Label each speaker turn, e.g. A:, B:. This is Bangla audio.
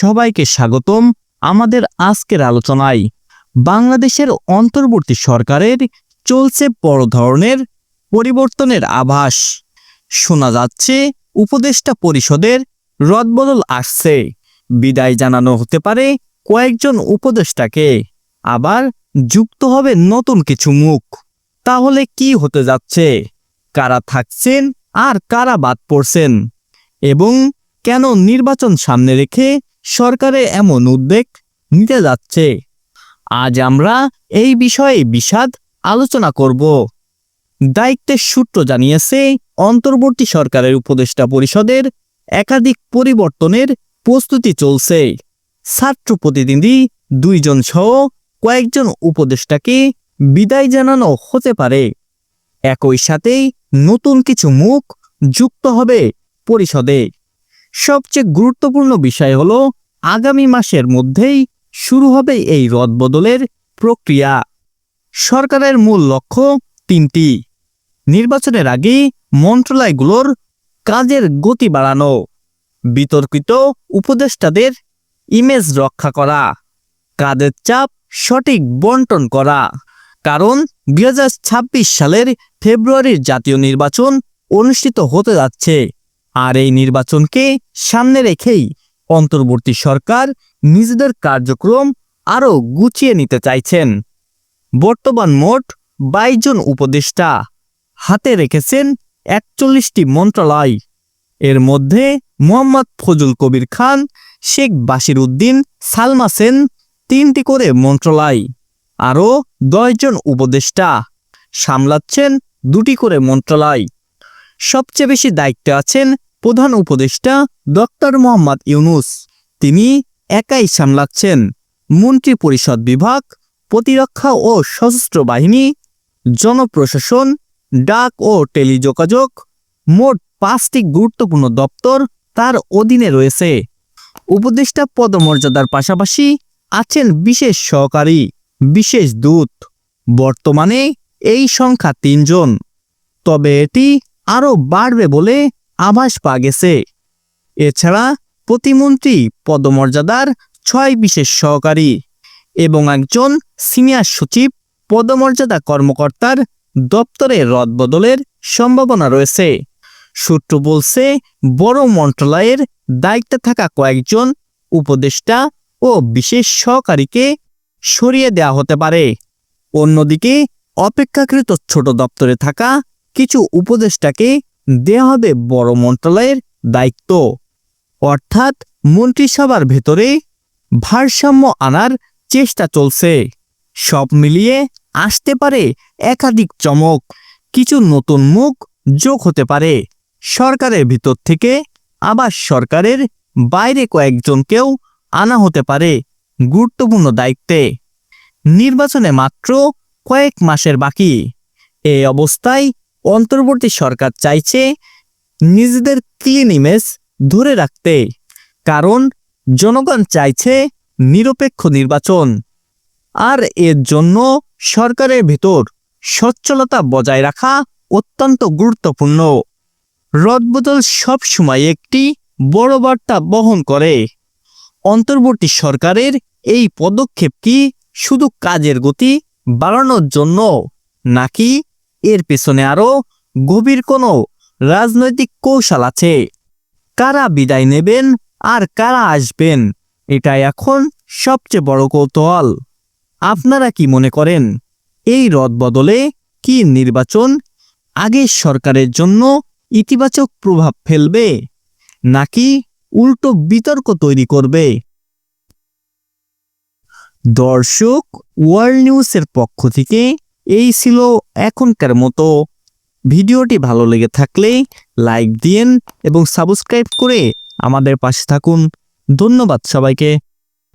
A: সবাইকে স্বাগতম আমাদের আজকের আলোচনায়। বাংলাদেশের অন্তর্বর্তী সরকারের চলছে বড় ধরনের পরিবর্তনের আভাস। শোনা যাচ্ছে উপদেষ্টা পরিষদের রদবদল আসছে। বিদায় জানানো হতে পারে কয়েকজন উপদেষ্টাকে। আবার যুক্ত হবে নতুন কিছু মুখ। তাহলে কি হতে যাচ্ছে? কারা থাকছেন আর কারা বাদ পড়ছেন? এবং কেন নির্বাচন সামনে রেখে সরকারে এমন উদ্বেগ নিতে যাচ্ছে। আজ আমরা এই বিষয়ে বিশদ আলোচনা করব। দায়িত্বের সূত্র জানিয়েছে, অন্তর্বর্তী সরকারের উপদেষ্টা পরিষদের একাধিক পরিবর্তনের প্রস্তুতি চলছে। ছাত্র প্রতিনিধি দুইজন সহ কয়েকজন উপদেষ্টাকে বিদায় জানানো হতে পারে। একই সাথে নতুন কিছু মুখ যুক্ত হবে পরিষদে। সবচেয়ে গুরুত্বপূর্ণ বিষয় হল, আগামী মাসের মধ্যেই শুরু হবে এই রদবদলের প্রক্রিয়া। সরকারের মূল লক্ষ্য তিনটি। নির্বাচনের আগে মন্ত্রণালয়গুলোর কাজের গতি বাড়ানো, বিতর্কিত উপদেষ্টাদের ইমেজ রক্ষা করা, কাজের চাপ সঠিক বন্টন করা। কারণ দুই হাজার ছাব্বিশ সালের ফেব্রুয়ারির জাতীয় নির্বাচন অনুষ্ঠিত হতে যাচ্ছে। আর এই নির্বাচনকে সামনে রেখেই অন্তর্বর্তী সরকার নিজেদের কার্যক্রম আরও গুছিয়ে নিতে চাইছেন। বর্তমান মোট বাইশ জন উপদেষ্টা হাতে রেখেছেন একচল্লিশটি মন্ত্রণালয় এর মধ্যে মোহাম্মদ ফজল কবির খান, শেখ বাশির উদ্দিন, সালমা সেন তিনটি করে মন্ত্রণালয় আরও দশজন উপদেষ্টা সামলাচ্ছেন দুটি করে মন্ত্রণালয় সবচেয়ে বেশি দায়িত্বে আছেন প্রধান উপদেষ্টা ডক্টর মোহাম্মদ ইউনুস। তিনি একাই সামলাচ্ছেন মন্ত্রী পরিষদ বিভাগ, প্রতিরক্ষা ও সশস্ত্র বাহিনী, জনপ্রশাসন, ডাক ও টেলিযোগাযোগ, মোট পাঁচটি গুরুত্বপূর্ণ দপ্তর তার অধীনে রয়েছে। উপদেষ্টা পদমর্যাদার পাশাপাশি আছেন বিশেষ সহকারী, বিশেষ দূত। বর্তমানে এই সংখ্যা তিনজন। তবে এটি আরও বাড়বে বলে আভাস পাওয়া গেছে। এছাড়া প্রতিমন্ত্রী পদমর্যাদার ছয় বিশেষ সহকারী এবং একজন সিনিয়র সচিব, পদমর্যাদা কর্মকর্তার দপ্তরে রদবদলের সম্ভাবনা রয়েছে। সূত্র বলছে, বড় মন্ত্রণালয়ের দায়িত্বে থাকা কয়েকজন উপদেষ্টা ও বিশেষ সহকারীকে সরিয়ে দেওয়া হতে পারে। অন্যদিকে, অপেক্ষাকৃত ছোট দপ্তরে থাকা কিছু উপদেষ্টাকে দেয়া হবে বড় মন্ত্রণালয়ের দায়িত্ব। অর্থাৎ মন্ত্রিসভার ভেতরে ভারসাম্য আনার চেষ্টা চলছে। সব মিলিয়ে আসতে পারে একাধিক চমক, কিছু নতুন মুখ যোগ হতে পারে। সরকারের ভিতর থেকে আবার সরকারের বাইরে কয়েকজনকেও আনা হতে পারে গুরুত্বপূর্ণ দায়িত্বে। নির্বাচনে মাত্র কয়েক মাসের বাকি। এই অবস্থায় অন্তর্বর্তী সরকার চাইছে নিজেদের ক্লিন ইমেজ ধরে রাখতে। কারণ জনগণ চাইছে নিরপেক্ষ নির্বাচন। আর এর জন্য সরকারের ভেতর সচ্ছলতা বজায় রাখা অত্যন্ত গুরুত্বপূর্ণ। রদবদল সবসময় একটি বড় বার্তা বহন করে। অন্তর্বর্তী সরকারের এই পদক্ষেপ কি শুধু কাজের গতি বাড়ানোর জন্য নাকি এর পেছনে আরও গভীর কোনো রাজনৈতিক কৌশল আছে। কারা বিদায় নেবেন আর কারা আসবেন এটা এখন সবচেয়ে বড় কৌতূহল। আপনারা কি মনে করেন, এই রদবদলে কি নির্বাচন আগের সরকারের জন্য ইতিবাচক প্রভাব ফেলবে, নাকি উল্টো বিতর্ক তৈরি করবে? দর্শক, ওয়ার্ল্ড নিউজের পক্ষ থেকে এই ছিল এখনকার মতো। ভিডিওটি ভালো লেগে থাকলে লাইক দিয়েন এবং সাবস্ক্রাইব করে আমাদের পাশে থাকুন। ধন্যবাদ সবাইকে।